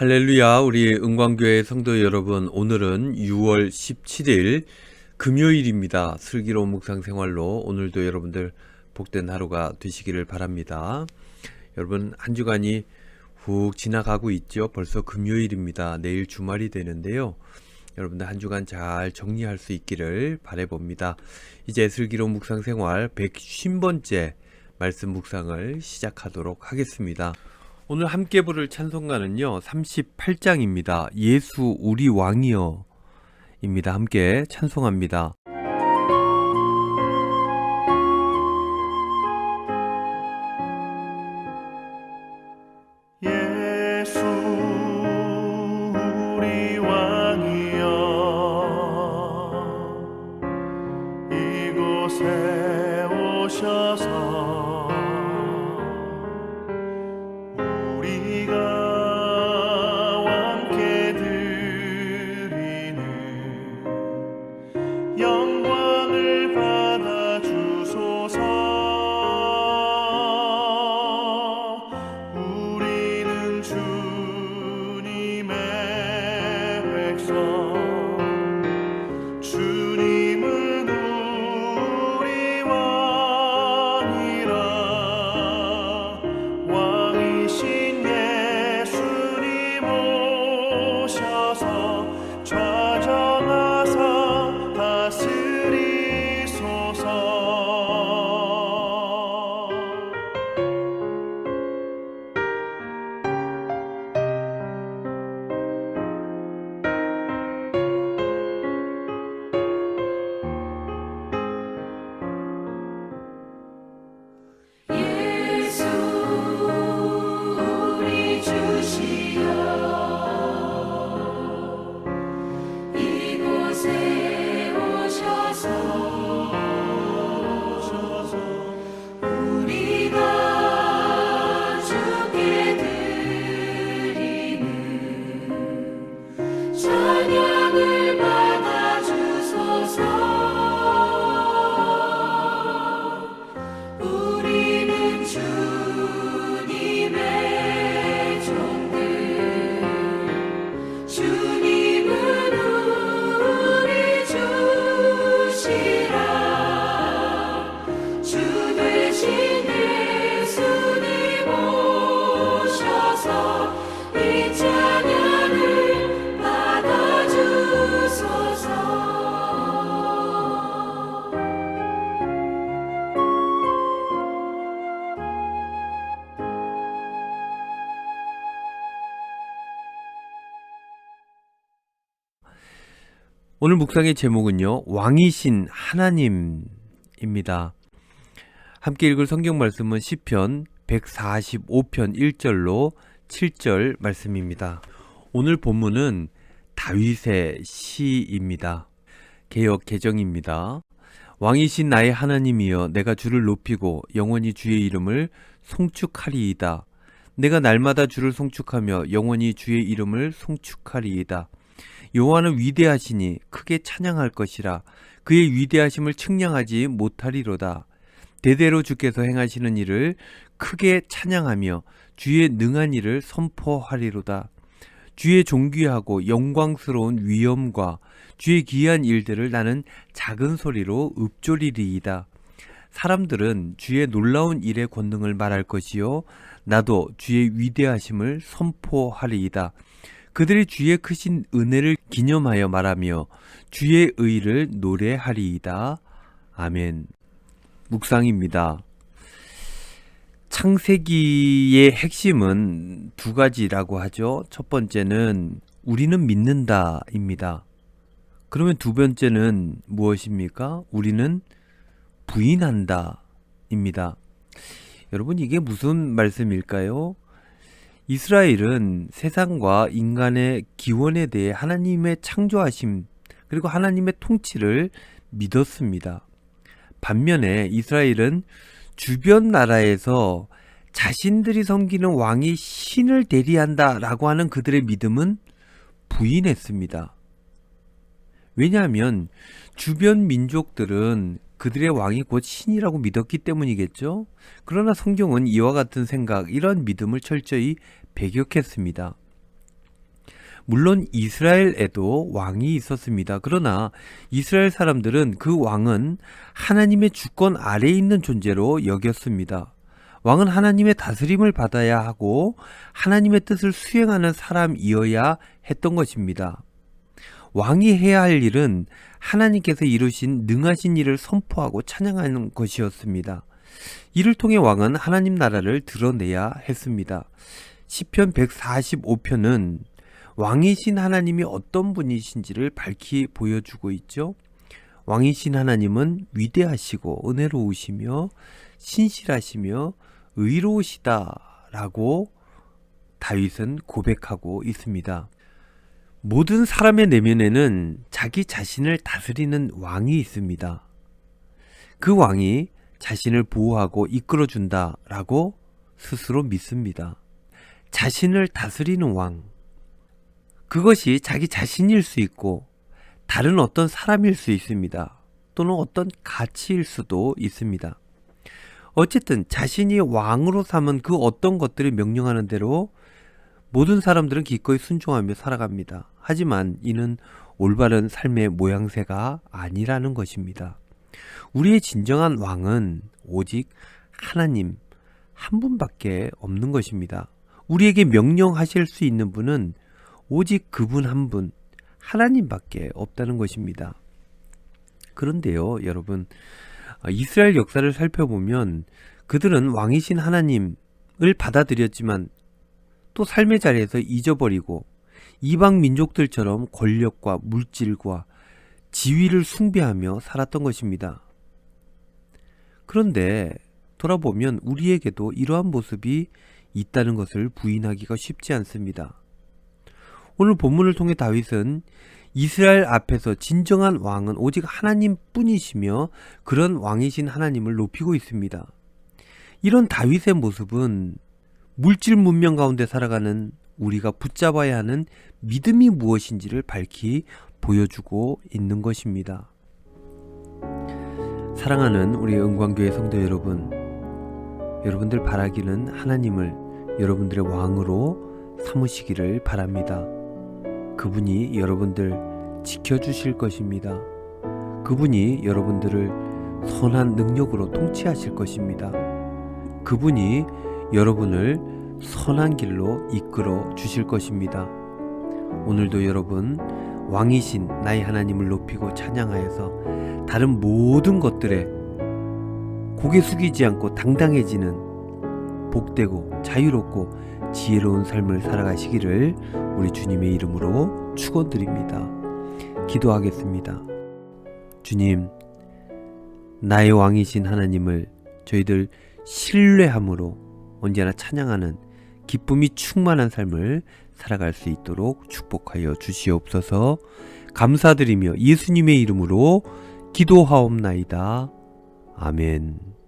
할렐루야, 우리 은광교회 성도 여러분, 오늘은 6월 17일 금요일입니다. 슬기로운 묵상 생활로 오늘도 여러분들 복된 하루가 되시기를 바랍니다. 여러분, 한 주간이 훅 지나가고 있죠. 벌써 금요일입니다. 내일 주말이 되는데요. 여러분들 한 주간 잘 정리할 수 있기를 바래봅니다. 이제 슬기로운 묵상 생활 150번째 말씀 묵상을 시작하도록 하겠습니다. 오늘 함께 부를 찬송가는요. 38장입니다. 예수 우리 왕이여 입니다. 함께 찬송합니다. 오셔서 오늘 묵상의 제목은요. 왕이신 하나님입니다. 함께 읽을 성경 말씀은 시편 145편 1절로 7절 말씀입니다. 오늘 본문은 다윗의 시입니다. 개역 개정입니다. 왕이신 나의 하나님이여 내가 주를 높이고 영원히 주의 이름을 송축하리이다. 내가 날마다 주를 송축하며 영원히 주의 이름을 송축하리이다. 여호와는 위대하시니 크게 찬양할 것이라 그의 위대하심을 측량하지 못하리로다. 대대로 주께서 행하시는 일을 크게 찬양하며 주의 능한 일을 선포하리로다. 주의 존귀하고 영광스러운 위엄과 주의 귀한 일들을 나는 작은 소리로 읊조리리이다. 사람들은 주의 놀라운 일의 권능을 말할 것이요 나도 주의 위대하심을 선포하리이다. 그들이 주의 크신 은혜를 기념하여 말하며 주의 의를 노래하리이다. 아멘. 묵상입니다. 창세기의 핵심은 두 가지라고 하죠. 첫 번째는 우리는 믿는다입니다. 그러면 두 번째는 무엇입니까? 우리는 부인한다입니다. 여러분 이게 무슨 말씀일까요? 이스라엘은 세상과 인간의 기원에 대해 하나님의 창조하심 그리고 하나님의 통치를 믿었습니다. 반면에 이스라엘은 주변 나라에서 자신들이 섬기는 왕이 신을 대리한다 라고 하는 그들의 믿음은 부인했습니다. 왜냐하면 주변 민족들은 그들의 왕이 곧 신이라고 믿었기 때문이겠죠. 그러나 성경은 이와 같은 생각, 이런 믿음을 철저히 배격했습니다. 물론 이스라엘에도 왕이 있었습니다. 그러나 이스라엘 사람들은 그 왕은 하나님의 주권 아래에 있는 존재로 여겼습니다. 왕은 하나님의 다스림을 받아야 하고 하나님의 뜻을 수행하는 사람이어야 했던 것입니다. 왕이 해야 할 일은 하나님께서 이루신 능하신 일을 선포하고 찬양하는 것이었습니다. 이를 통해 왕은 하나님 나라를 드러내야 했습니다. 시편 145편은 왕이신 하나님이 어떤 분이신지를 밝히 보여주고 있죠. 왕이신 하나님은 위대하시고 은혜로우시며 신실하시며 의로우시다라고 다윗은 고백하고 있습니다. 모든 사람의 내면에는 자기 자신을 다스리는 왕이 있습니다. 그 왕이 자신을 보호하고 이끌어준다 라고 스스로 믿습니다. 자신을 다스리는 왕. 그것이 자기 자신일 수 있고 다른 어떤 사람일 수 있습니다. 또는 어떤 가치일 수도 있습니다. 어쨌든 자신이 왕으로 삼은 그 어떤 것들을 명령하는 대로 모든 사람들은 기꺼이 순종하며 살아갑니다. 하지만 이는 올바른 삶의 모양새가 아니라는 것입니다. 우리의 진정한 왕은 오직 하나님 한 분밖에 없는 것입니다. 우리에게 명령하실 수 있는 분은 오직 그분 한 분, 하나님밖에 없다는 것입니다. 그런데요, 여러분, 아, 이스라엘 역사를 살펴보면 그들은 왕이신 하나님을 받아들였지만 또 삶의 자리에서 잊어버리고 이방 민족들처럼 권력과 물질과 지위를 숭배하며 살았던 것입니다. 그런데 돌아보면 우리에게도 이러한 모습이 있다는 것을 부인하기가 쉽지 않습니다. 오늘 본문을 통해 다윗은 이스라엘 앞에서 진정한 왕은 오직 하나님 뿐이시며 그런 왕이신 하나님을 높이고 있습니다. 이런 다윗의 모습은 물질 문명 가운데 살아가는 우리가 붙잡아야 하는 믿음이 무엇인지를 밝히 보여주고 있는 것입니다. 사랑하는 우리 은광교회 성도 여러분, 여러분들 바라기는 하나님을 여러분들의 왕으로 삼으시기를 바랍니다. 그분이 여러분들 지켜주실 것입니다. 그분이 여러분들을 선한 능력으로 통치하실 것입니다. 그분이 여러분을 선한 길로 이끌어 주실 것입니다. 오늘도 여러분 왕이신 나의 하나님을 높이고 찬양하여서 다른 모든 것들에 고개 숙이지 않고 당당해지는 복되고 자유롭고 지혜로운 삶을 살아가시기를 우리 주님의 이름으로 축원드립니다. 기도하겠습니다. 주님, 나의 왕이신 하나님을 저희들 신뢰함으로 언제나 찬양하는 기쁨이 충만한 삶을 살아갈 수 있도록 축복하여 주시옵소서 감사드리며 예수님의 이름으로 기도하옵나이다. 아멘.